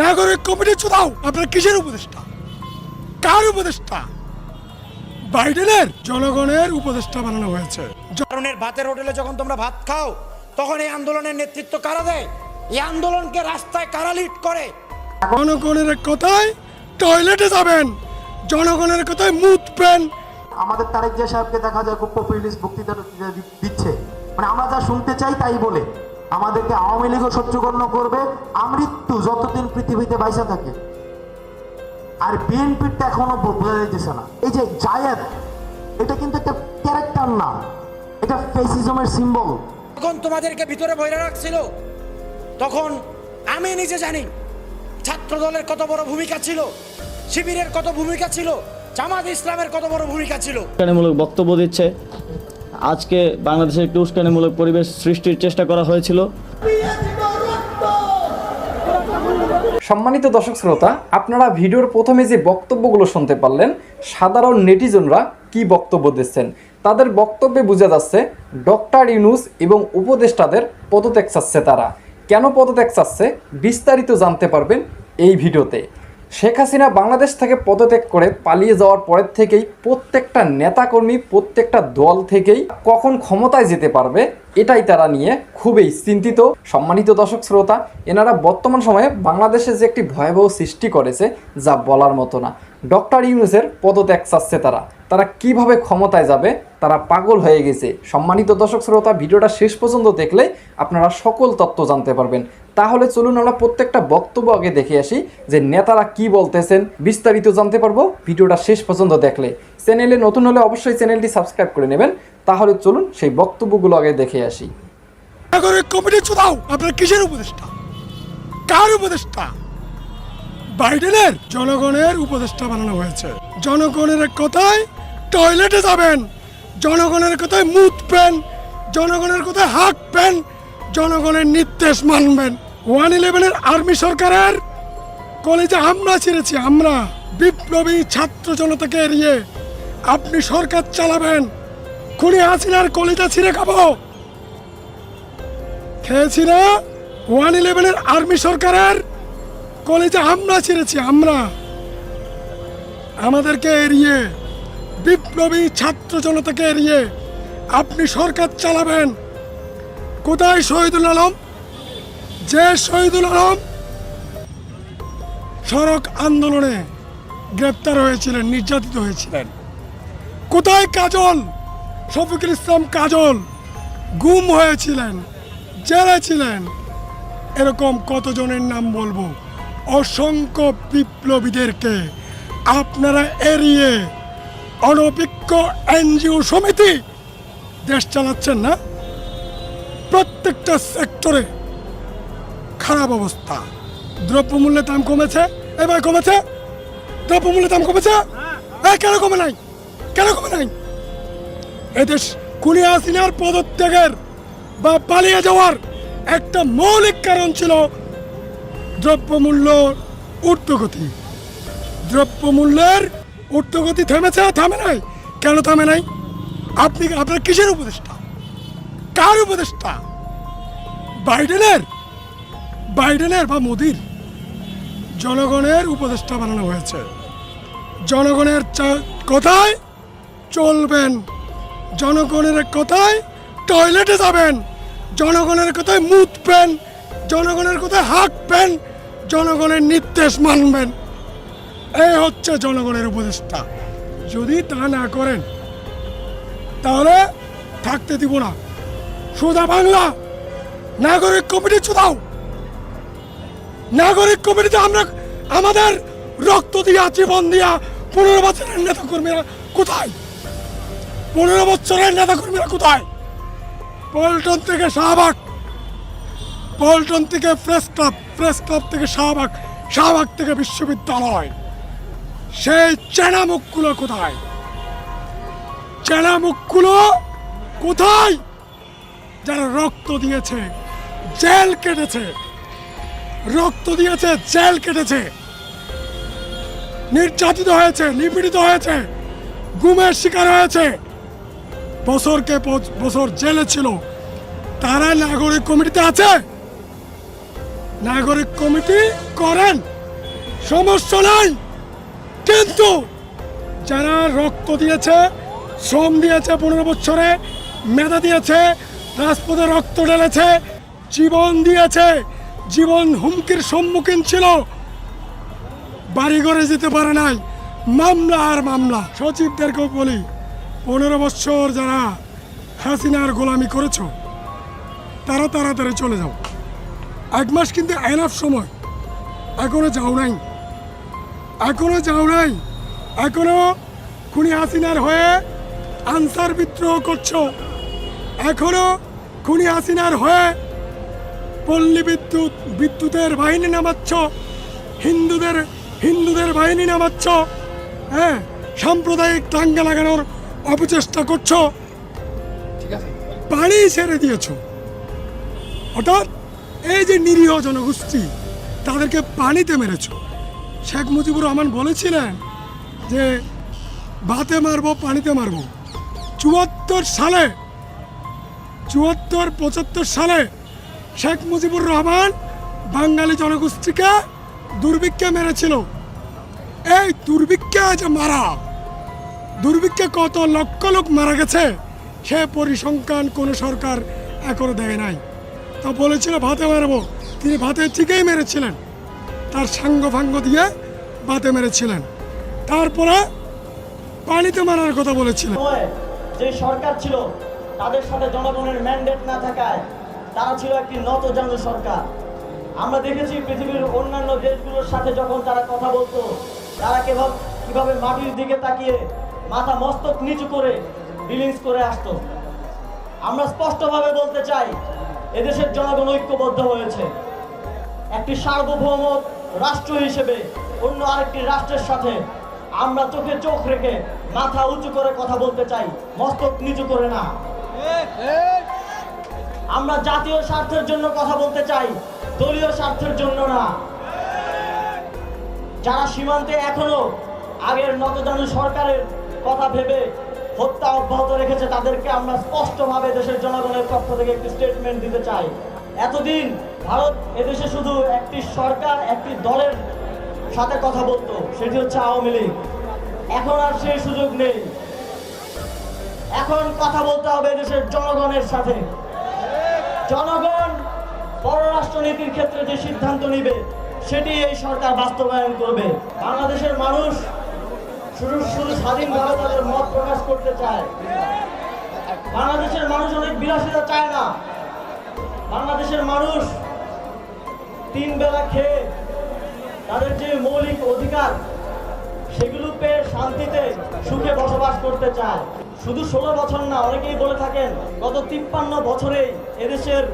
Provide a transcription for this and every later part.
নাগরিক কমিটি চুদাও আপনার কিসের উপদেষ্টা? কার উপদেষ্টা? বাইডেনের জনগণের উপদেষ্টা বানানো হয়েছে। জনগণের ভাতের হোটেলে যখন তোমরা ভাত খাও তখন এই আন্দোলনের নেতৃত্ব কারা দেয়? এই আন্দোলনকে রাস্তায় কারা লিড করে? জনগণের কথায় টয়লেটে যাবেন। জনগণের কথায় মুতবেন আমাদের তারেক জিয়া সাহেবকে দেখা যায় খুব পপুলিস্ট বক্তৃতা দিচ্ছে। মানে আমরা যা শুনতে চাই তাই বলে। আমাদেরকে আওয়ামী লীগও সহ্যগণ্য করবে। আমৃত্যু যতদিন পৃথিবীতে বাইসা থাকে। আর বিএনপিটা এখনও বোঝা যাইতেছে না। এই যে জায়েদ এটা কিন্তু একটা ক্যারেক্টার না এটা ফেসিজমের সিম্বল তখন তোমাদেরকে ভিতরে বইরা রাখছিল তখন আমি নিজে জানি ছাত্র দলের কত বড় ভূমিকা ছিল শিবিরের কত ভূমিকা ছিল জামাত ইসলামের কত বড় ভূমিকা ছিল। বক্তব্য দিচ্ছে আজকে বাংলাদেশে একটি উস্কানিমূলক পরিবেশ সৃষ্টির চেষ্টা করা হয়েছিল। সম্মানিত দর্শক শ্রোতা, আপনারা ভিডিওর প্রথমে যে বক্তব্যগুলো শুনতে পারলেন, সাধারণ নেটিজনরা কি বক্তব্য দিচ্ছেন? তাদের বক্তব্যে বোঝা যাচ্ছে, ডক্টর ইউনুস এবং উপদেষ্টাদের পদত্যাগ চাচ্ছে তারা। কেন পদত্যাগ চাচ্ছে, বিস্তারিত জানতে পারবেন এই ভিডিওতে। শেখ হাসিনা বাংলাদেশ থেকে পদত্যাগ করে পালিয়ে যাওয়ার পরের থেকেই প্রত্যেকটা নেতাকর্মী, প্রত্যেকটা দল থেকেই কখন ক্ষমতায় যেতে পারবে, এটাই তারা নিয়ে খুবই চিন্তিত। সম্মানিত দর্শক শ্রোতা, এনারা বর্তমান সময়ে বাংলাদেশে যে একটি ভয়াবহ সৃষ্টি করেছে, যা বলার মতো না। ডক্টর ইউনুসের পদত্যাগ চাচ্ছে তারা। তারা কীভাবে ক্ষমতায় যাবে, তারা পাগল হয়ে গেছে। সম্মানিত দর্শক শ্রোতা, ভিডিওটা শেষ পর্যন্ত দেখলে আপনারা সকল তত্ত্ব জানতে পারবেন। তাহলে চলুন আমরা প্রত্যেকটা বক্তব্য আগে দেখে আসি যে নেতারা কি বলতেছেন, বিস্তারিত জানতে পারব ভিডিওটা শেষ পর্যন্ত দেখলে। চ্যানেলে নতুন হলে অবশ্যই চ্যানেলটি সাবস্ক্রাইব করে নেবেন। তাহলে চলুন সেই বক্তব্যগুলো আগে দেখে আসি। নাগরিক কমিটি চুদাও, আপনার কিসের উপদেষ্টা? কার উপদেষ্টা? বাইডেনের জনগণের উপদেষ্টা বানানো হয়েছে। জনগণের কথায় টয়লেটে যাবেন, জনগণের কথায় মুতবেন, জনগণের কথায় হাঁকবেন, জনগণের নির্দেশ মানবেন। ওয়ান ইলেভেনের আর্মি সরকারের কলেজে আমরা ছেড়েছি, আমরা বিপ্লবী ছাত্র জনতাকে এড়িয়ে। আপনি সরকার চালাবেন, খুনি হাসিনার কলেজা ছিঁড়ে খাব। খেয়েছি না, ওয়ান ইলেভেনের আর্মি সরকারের কলেজে আমরা ছেড়েছি, আমরা আমাদেরকে এড়িয়ে, বিপ্লবী ছাত্র জনতাকে এড়িয়ে আপনি সরকার চালাবেন। কোথায় শহীদুল আলম? যে শহীদুল আলম। সড়ক আন্দোলনে গ্রেপ্তার হয়েছিলেন, নির্যাতিত হয়েছিলেন। কোথায় কাজল? শফিকুল ইসলাম কাজল গুম হয়েছিলেন, জেলে ছিলেন। এরকম কতজনের নাম বলব? অসংখ্য বিপ্লবীদেরকে আপনারা এড়িয়ে অনভিজ্ঞ এনজিও সমিতি দেশ চালাচ্ছেন না? প্রত্যেকটা সেক্টরে খারাপ অবস্থা। দ্রব্যমূল্যের দাম কমেছে? এবার কমেছে? দ্রব্যমূল্যের দাম কমেছে? এই কেন কমে নাই? কেন কমে নাই? এদেশ কুলি হাসিনার পদত্যাগের বা পালিয়ে যাওয়ার একটা মৌলিক কারণ ছিল দ্রব্যমূল্য ঊর্ধ্বগতি। দ্রব্যমূল্যের ঊর্ধ্বগতি থেমেছে থামে নাই। কেন থামে নাই? আপনি, আপনার কিসের উপদেষ্টা? কার উপদেষ্টা? বাইডেনের? বাইডেনের বা মোদির জনগণের উপদেষ্টা বানানো হয়েছে। জনগণের কথায় চলবেন। জনগণের কথায় টয়লেটে যাবেন। জনগণের কথায় মুতবেন। জনগণের কথায় হাঁকবেন। জনগণের নির্দেশ মানবেন। এই হচ্ছে জনগণের উপদেষ্টা। যদি তা না করেন, তাহলে থাকতে দিব না। সোজা বাংলা। নাগরিক কমিটি চুদাও। নাগরিক কমিটিতে আমরা আমাদের রক্ত দিয়া, জীবন দিয়া পনেরো বছরের নেতা কর্মীরা কোথায়? পনেরো বছরের নেতা কর্মীরা কোথায়? পল্টন থেকে শাহবাগ। পল্টন থেকে প্রেস ক্লাব প্রেস ক্লাব থেকে শাহবাগ শাহবাগ থেকে বিশ্ববিদ্যালয়। সেই চেনা মুখগুলো কোথায়? চেনা মুখগুলো কোথায়? যারা রক্ত দিয়েছে, জেল কেটেছে রক্ত দিয়েছে, জেল কেটেছে। নির্যাতিত হয়েছে, নিপীড়িত হয়েছে, গুমের শিকার হয়েছে। বছরকে বছর জেলে ছিল। তারা নাগরিক কমিটিতে আছে। নাগরিক কমিটি করেন। সমস্যা নাই। কিন্তু যারা রক্ত দিয়েছে, শ্রম দিয়েছে পনেরো বছরে, মেধা দিয়েছে, রাজপথে রক্ত ঢেলেছে, জীবন দিয়েছে জীবন হুমকির সম্মুখীন ছিল। বাড়ি ঘরে যেতে পারে নাই। মামলা আর মামলা। সচিবদেরকেও বলি, পনেরো বছর যারা হাসিনার গোলামি করেছ, তারা তাড়াতাড়ি চলে যাও। এক মাস কিন্তু এনাফ সময়। এখনও যাও নাই। এখনও যাও নাই। এখনও খুনি হাসিনার হয়ে আনসার বিদ্রোহ করছ। এখনও খুনি হাসিনার হয়ে পল্লী বিদ্যুৎ, বিদ্যুতের বাহিনী নামাচ্ছ। হিন্দুদের হিন্দুদের বাহিনী নামাচ্ছ। হ্যাঁ সাম্প্রদায়িক দাঙ্গা লাগানোর অপচেষ্টা করছ। পানি ছেড়ে দিয়েছ। অর্থাৎ এই যে নিরীহ জনগোষ্ঠী, তাদেরকে পানিতে মেরেছ। শেখ মুজিবুর রহমান বলেছিলেন যে, বাতে মারবো, পানিতে মারবো। চুয়াত্তর সালে, চুয়াত্তর, পঁচাত্তর সালে শেখ মুজিবুর রহমান বাঙালি জনগোষ্ঠীকে দুর্ভিক্ষে মেরেছিল। এই দুর্ভিক্ষে যে মারা। দুর্ভিক্ষে কত লক্ষ লোক মারা গেছে, সে পরিসংখ্যান কোনো সরকার এখনও দেয় নাই। তা বলেছিল, ভাতে মারবো। তিনি ভাতে ঠিকই মেরেছিলেন। তার সাঙ্গ ফাঙ্গ দিয়ে ভাতে মেরেছিলেন। তারপরে পানিতে মারার কথা বলেছিলেন। যে সরকার ছিল, তাদের সাথে জনগণের ম্যান্ডেট না থাকায় তারা ছিল একটি নতজানু সরকার। আমরা দেখেছি পৃথিবীর অন্যান্য দেশগুলোর সাথে যখন তারা কথা বলতো, তারা কেবল কীভাবে মাটির দিকে তাকিয়ে মাথা মস্তক নিচু করে রিলিজ করে আসতো। আমরা স্পষ্টভাবে বলতে চাই, এদেশের জনগণ ঐক্যবদ্ধ হয়েছে। একটি সার্বভৌম রাষ্ট্র হিসেবে অন্য আরেকটি রাষ্ট্রের সাথে আমরা চোখে চোখ রেখে মাথা উঁচু করে কথা বলতে চাই, মস্তক নিচু করে না। আমরা জাতীয় স্বার্থের জন্য কথা বলতে চাই, দলীয় স্বার্থের জন্য না। যারা সীমান্তে এখনও আগের নতজানু সরকারের কথা ভেবে হত্যা অব্যাহত রেখেছে, তাদেরকে আমরা স্পষ্টভাবে দেশের জনগণের পক্ষ থেকে একটি স্টেটমেন্ট দিতে চাই। এতদিন ভারত এদেশে শুধু একটি সরকার, একটি দলের সাথে কথা বলতো, সেটি হচ্ছে আওয়ামী লীগ। এখন আর সেই সুযোগ নেই। এখন কথা বলতে হবে দেশের জনগণের সাথে। জনগণ পররাষ্ট্রনীতির ক্ষেত্রে যে সিদ্ধান্ত নিবে, সেটি এই সরকার বাস্তবায়ন করবে। বাংলাদেশের মানুষ শুধু শুধু স্বাধীনভাবে তাদের মত প্রকাশ করতে চায়। বাংলাদেশের মানুষ অনেক বিলাসিতা চায় না। বাংলাদেশের মানুষ তিন বেলা খেয়ে তাদের যে মৌলিক অধিকার, সেগুলো পেয়ে শান্তিতে সুখে বসবাস করতে চায়। শুধু ষোলো বছর না, অনেকেই বলে থাকেন গত তিপ্পান্ন বছরেই এদেশের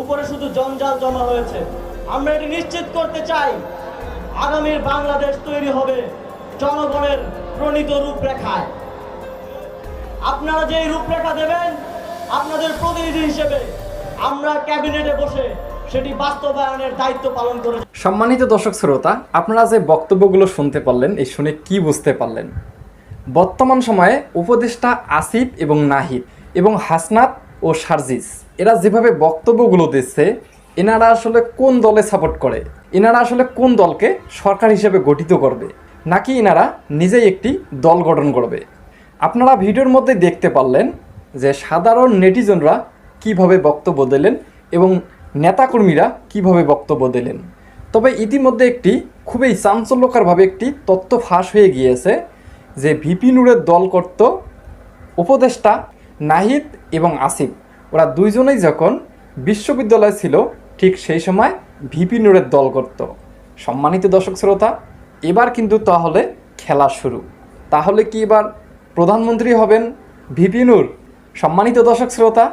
উপরে শুধু জঞ্জাল জমা হয়েছে। আমরা এটি নিশ্চিত করতে চাই আগামীর বাংলাদেশ তৈরি হবে জনগণের প্রণীত রূপরেখায়। আপনারা যে রূপরেখা দেবেন, আপনাদের প্রতিনিধি হিসেবে আমরা ক্যাবিনেটে বসে সেটি বাস্তবায়নের দায়িত্ব পালন করে সম্মানিত দর্শক শ্রোতা, আপনারা যে বক্তব্যগুলো শুনতে পারলেন, এই শুনে কি বুঝতে পারলেন? বর্তমান সময়ে উপদেষ্টা আসিফ এবং নাহিদ এবং হাসনাত ও সার্জিস, এরা যেভাবে বক্তব্যগুলো দিচ্ছে, এনারা আসলে কোন দলে সাপোর্ট করে? এনারা আসলে কোন দলকে সরকার হিসেবে গঠিত করবে? নাকি এনারা নিজেই একটি দল গঠন করবে? আপনারা ভিডিওর মধ্যে দেখতে পারলেন যে সাধারণ নেটিজনরা কীভাবে বক্তব্য দিলেন এবং নেতাকর্মীরা কীভাবে বক্তব্য দিলেন। তবে ইতিমধ্যে একটি খুবই চাঞ্চল্যকরভাবে একটি তথ্য ফাঁস হয়ে গিয়েছে। যে ভিপি নুরের দল করত উপদেষ্টা নাহিদ এবং আসিফ, ওরা দুইজনেই যখন বিশ্ববিদ্যালয় ছিল, ঠিক সেই সময় ভিপি নূরের দল করত। সম্মানিত দর্শক শ্রোতা, এবার কিন্তু তাহলে খেলা শুরু। তাহলে কি এবার প্রধানমন্ত্রী হবেন ভিপি নূর? সম্মানিত দর্শক শ্রোতা,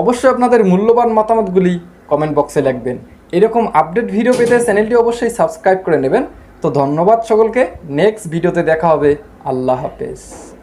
অবশ্যই আপনাদের মূল্যবান মতামতগুলি কমেন্ট বক্সে লিখবেন। এরকম আপডেট ভিডিও পেতে চ্যানেলটি অবশ্যই সাবস্ক্রাইব করে নেবেন। তো ধন্যবাদ সকলকে, নেক্সট ভিডিওতে দেখা হবে। আল্লাহ হাফেজ।